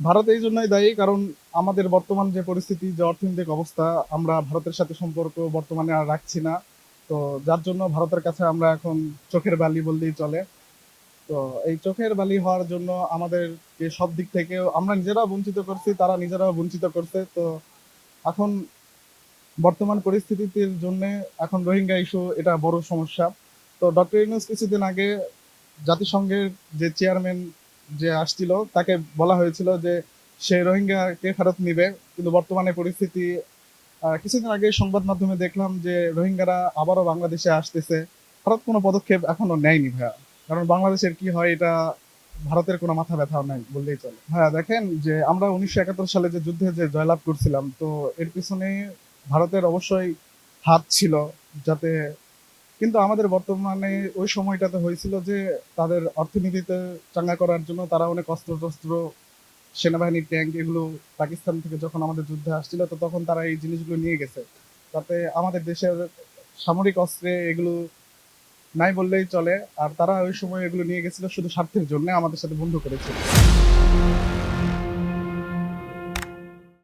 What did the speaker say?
ভারত এই জন্যই দায়ী, কারণ আমাদের বর্তমান যে পরিস্থিতি, যে অর্থনৈতিক অবস্থা, আমরা ভারতের সাথে সম্পর্ক বর্তমানে আর রাখছি না। তো যার জন্য ভারতের কাছে আমরা এখন চোখের বালি বললেই চলে। তো এই চোখের বালি হওয়ার জন্য আমাদেরকে সব দিক থেকে আমরা নিজেরাও বঞ্চিত করছি, তারা নিজেরাও বঞ্চিত করছে। তো এখন বর্তমান পরিস্থিতির জন্য এখন রোহিঙ্গা ইস্যু, এটা বড় সমস্যা। তো ডক্টর ইউনুস কিছুদিন আগে জাতিসংঘের যে চেয়ারম্যান যে আসছিল, তাকে বলা হয়েছিল যে সে রোহিঙ্গাকে ফেরত নিবে। কিন্তু বর্তমানে পরিস্থিতি কিছুদিন আগে সংবাদ মাধ্যমে দেখলাম যে রোহিঙ্গারা আবারও বাংলাদেশে আসতেছে। ভারত কোনো পদক্ষেপ এখনও নেয়নি ভাইয়া। কারণ বাংলাদেশের কি হয়, এটা ভারতের কোনো মাথা ব্যথা নাই বললেই চলে। হ্যাঁ দেখেন যে আমরা উনিশশো একাত্তর সালে যে যুদ্ধে যে জয়লাভ করছিলাম, তো এর পিছনে ভারতের অবশ্যই হাত ছিল যাতে কিন্তু আমাদের বর্তমানে ওই সময়টাতে হয়েছিল যে তাদের অর্থনীতিতে চাঙ্গা করার জন্য তারা অনেক অস্ত্র টস্ত্র সেনাবাহিনীর ট্যাঙ্ক এগুলো পাকিস্তান থেকে যখন আমাদের যুদ্ধে আসছিল, তো তখন তারা এই জিনিসগুলো নিয়ে গেছে। তাতে আমাদের দেশের সামরিক অস্ত্রে এগুলো নাই বললেই চলে, আর তারা ওই সময় এগুলো নিয়ে গেছিল শুধু স্বার্থের জন্য আমাদের সাথে বন্ধু করেছিল